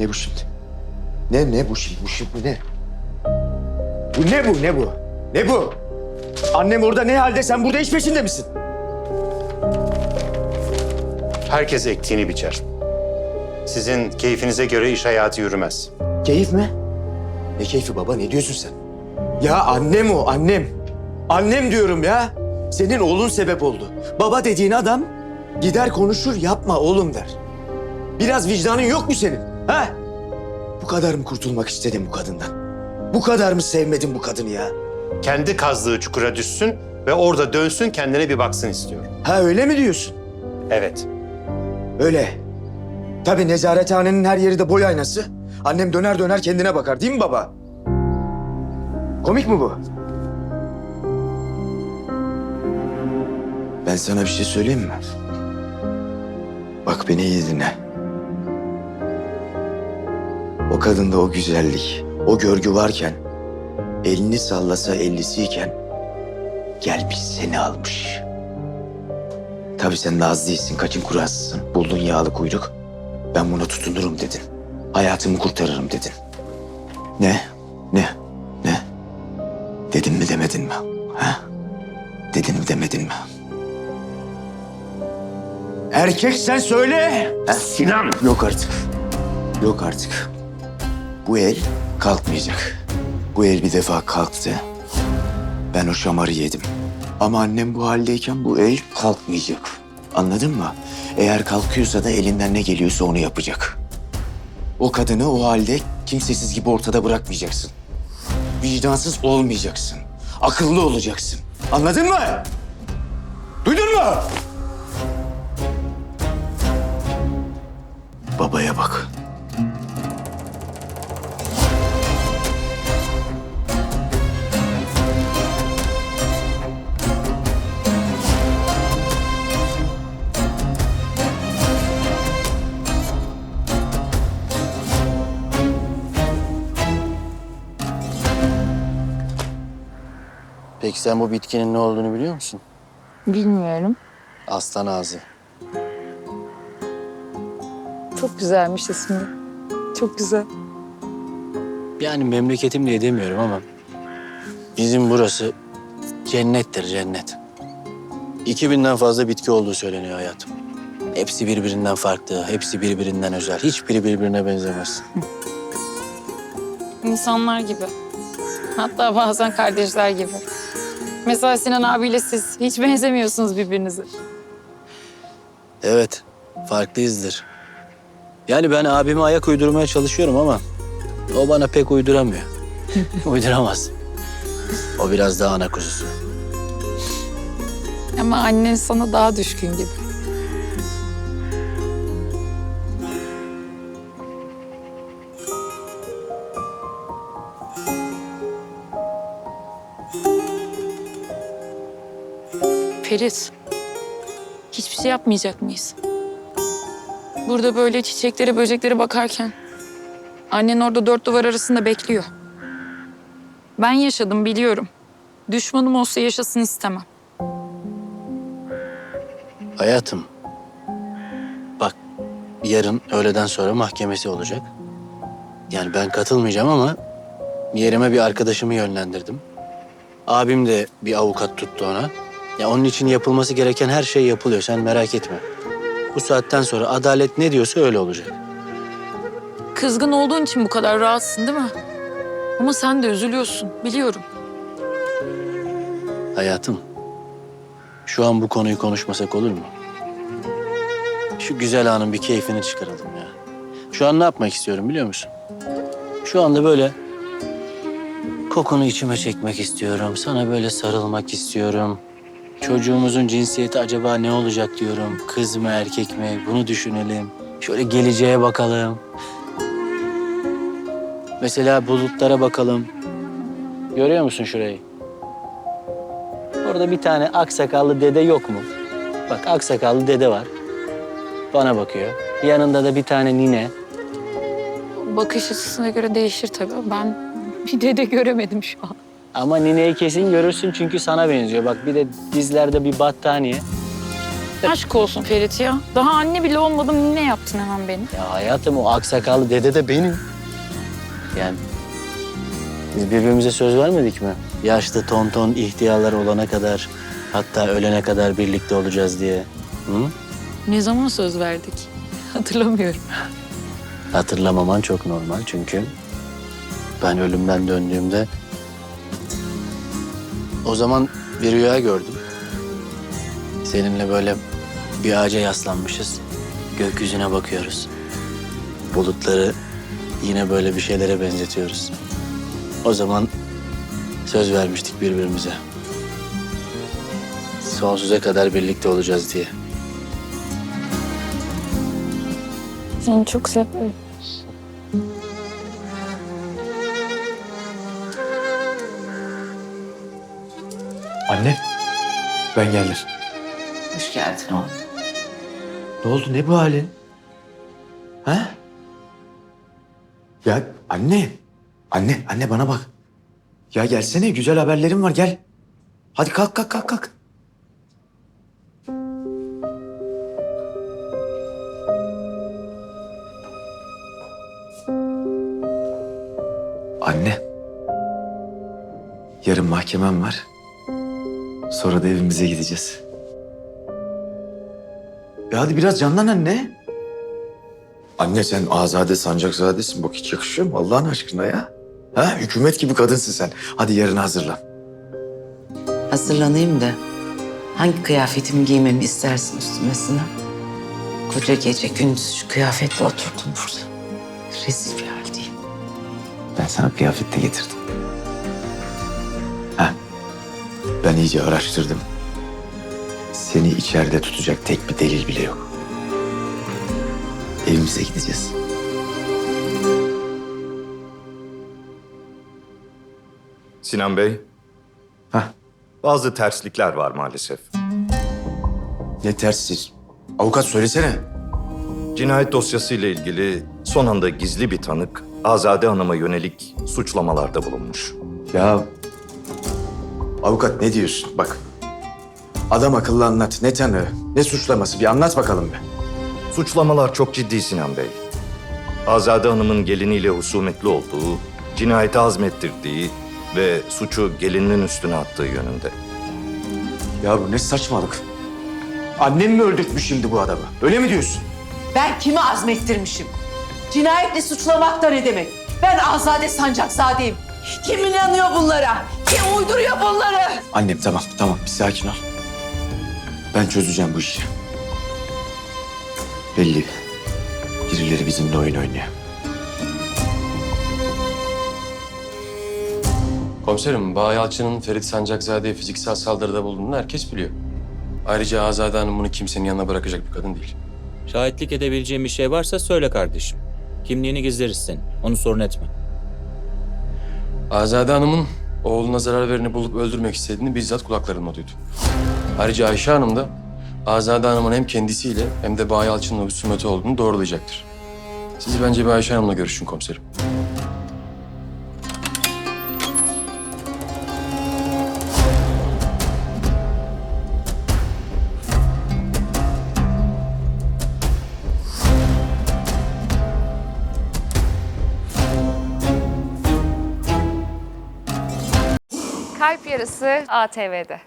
Ne bu şimdi? Ne ne bu şimdi? Bu şimdi ne? Bu ne bu ne bu? Ne bu? Annem orada ne halde sen burada iş peşinde misin? Herkes ektiğini biçer. Sizin keyfinize göre iş hayatı yürümez. Keyif mi? Ne keyfi baba ne diyorsun sen? Ya annem o annem. Annem diyorum ya. Senin oğlun sebep oldu. Baba dediğin adam gider konuşur yapma oğlum der. Biraz vicdanın yok mu senin? Ha? Bu kadar mı kurtulmak istedin bu kadından? Bu kadar mı sevmedin bu kadını ya? Kendi kazdığı çukura düşsün ve orada dönsün kendine bir baksın istiyorum. Ha öyle mi diyorsun? Evet. Öyle. Tabii nezarethanenin her yeri de boy aynası. Annem döner döner kendine bakar değil mi baba? Komik mi bu? Ben sana bir şey söyleyeyim mi? Bak beni iyi dinle. O kadında o güzellik, o görgü varken, elini sallasa ellisiyken gelmiş seni almış. Tabii sen de az değilsin, kaçın kurasısın. Buldun yağlı kuyruk. Ben buna tutunurum dedin. Hayatımı kurtarırım dedin. Ne? Ne? Ne? Dedin mi demedin mi? Ha? Dedin mi demedin mi? Erkek sen söyle. Sinan! Yok artık. Yok artık. Bu el kalkmayacak. Bu el bir defa kalktı. Ben o şamarı yedim. Ama annem bu haldeyken bu el kalkmayacak. Anladın mı? Eğer kalkıyorsa da elinden ne geliyorsa onu yapacak. O kadını o halde kimsesiz gibi ortada bırakmayacaksın. Vicdansız olmayacaksın. Akıllı olacaksın. Anladın mı? Duydun mu? Babaya bak. Peki sen bu bitkinin ne olduğunu biliyor musun? Bilmiyorum. Aslan ağzı. Çok güzelmiş ismi. Çok güzel. Yani memleketim diye demiyorum ama bizim burası cennettir cennet. 2000'den fazla bitki olduğu söyleniyor hayatım. Hepsi birbirinden farklı, hepsi birbirinden özel. Hiçbiri birbirine benzemez. İnsanlar gibi. Hatta bazen kardeşler gibi. Mesela Sinan abiyle siz hiç benzemiyorsunuz birbirinize. Evet, farklıyızdır. Yani ben abime ayak uydurmaya çalışıyorum ama o bana pek uyduramıyor. Uyduramaz. O biraz daha ana kuzusu. Ama annen sana daha düşkün gibi. Ferit, hiçbir şey yapmayacak mıyız? Burada böyle çiçeklere, böceklere bakarken annen orada dört duvar arasında bekliyor. Ben yaşadım biliyorum. Düşmanım olsa yaşasın istemem. Hayatım. Bak yarın öğleden sonra mahkemesi olacak. Yani ben katılmayacağım ama yerime bir arkadaşımı yönlendirdim. Abim de bir avukat tuttu ona. Ya onun için yapılması gereken her şey yapılıyor. Sen merak etme. Bu saatten sonra adalet ne diyorsa öyle olacak. Kızgın olduğun için bu kadar rahatsın değil mi? Ama sen de üzülüyorsun, biliyorum. Hayatım. Şu an bu konuyu konuşmasak olur mu? Şu güzel anın bir keyfini çıkaralım ya. Şu an ne yapmak istiyorum biliyor musun? Şu anda böyle kokunu içime çekmek istiyorum. Sana böyle sarılmak istiyorum. Çocuğumuzun cinsiyeti acaba ne olacak diyorum. Kız mı erkek mi bunu düşünelim. Şöyle geleceğe bakalım. Mesela bulutlara bakalım. Görüyor musun şurayı? Orada bir tane aksakallı dede yok mu? Bak aksakallı dede var. Bana bakıyor. Yanında da bir tane nine. Bakış açısına göre değişir tabii. Ben bir dede göremedim şu an. Ama nineyi kesin görürsün çünkü sana benziyor. Bak bir de dizlerde bir battaniye. Aşk olsun Ferit ya. Daha anne bile olmadım ne yaptın hemen beni? Ya hayatım o aksakallı dede de benim. Yani biz birbirimize söz vermedik mi? Yaşlı tonton ihtiyarlar olana kadar hatta ölene kadar birlikte olacağız diye. Hı? Ne zaman söz verdik? Hatırlamıyorum. Hatırlamaman çok normal çünkü ben ölümden döndüğümde o zaman bir rüya gördüm. Seninle böyle bir ağaca yaslanmışız. Gökyüzüne bakıyoruz. Bulutları yine böyle bir şeylere benzetiyoruz. O zaman söz vermiştik birbirimize. Sonsuza kadar birlikte olacağız diye. Seni çok seviyorum. Anne, ben geldim. Hoş geldin oğlum. Ne oldu? Ne bu halin? Ha? Ya anne. Anne, anne bana bak. Ya gelsene güzel haberlerim var gel. Hadi kalk kalk kalk kalk. Anne. Yarın mahkemem var. Sonra da evimize gideceğiz. Ya hadi biraz canlan anne. Anne sen azade sancakzadesin. Bak hiç yakışıyor mu Allah'ın aşkına ya? Ha hükümet gibi kadınsın sen. Hadi yarın hazırlan. Hazırlanayım da hangi kıyafetimi giymemi istersin üstüme Sinan? Koca gece gündüz şu kıyafetle oturdum burada. Rezil bir haldeyim. Ben sana kıyafet de getirdim. Ben iyice araştırdım. Seni içeride tutacak tek bir delil bile yok. Evimize gideceğiz. Sinan Bey, Hah bazı terslikler var maalesef. ne tersiz. Avukat söylesene. Cinayet dosyası ile ilgili son anda gizli bir tanık Azade Hanım'a yönelik suçlamalarda bulunmuş. Ya avukat ne diyorsun? Bak adam akıllı anlat. Ne tanığı, ne suçlaması bir anlat bakalım be. Suçlamalar çok ciddi Sinan Bey. Azade Hanım'ın geliniyle husumetli olduğu, cinayeti azmettirdiği ve suçu gelininin üstüne attığı yönünde. Ya bu ne saçmalık. Annem mi öldürtmüş şimdi bu adamı? Öyle mi diyorsun? Ben kimi azmettirmişim? Cinayetle suçlamak da ne demek? Ben Azade Sancakzadeyim. Kim inanıyor bunlara? Kim uyduruyor bunları? Annem tamam tamam bir sakin ol. Ben çözeceğim bu işi. Belli. Birileri bizimle oyun oynuyor. Komiserim, Bağ Yalçın'ın Ferit Sancakzade'ye fiziksel saldırıda bulunduğunu herkes biliyor. Ayrıca Azade Hanım bunu kimsenin yanına bırakacak bir kadın değil. Şahitlik edebileceğim bir şey varsa söyle kardeşim. Kimliğini gizleriz senin. Onu sorun etme. Azade Hanım'ın oğluna zarar vereni bulup öldürmek istediğini bizzat kulaklarımla duydum. Ayrıca Ayşe Hanım da Azade Hanım'ın hem kendisiyle hem de Bağ Yalçın'la husumeti olduğunu doğrulayacaktır. Siz bence bir Ayşe Hanım'la görüşün komiserim. Yarısı ATV'de.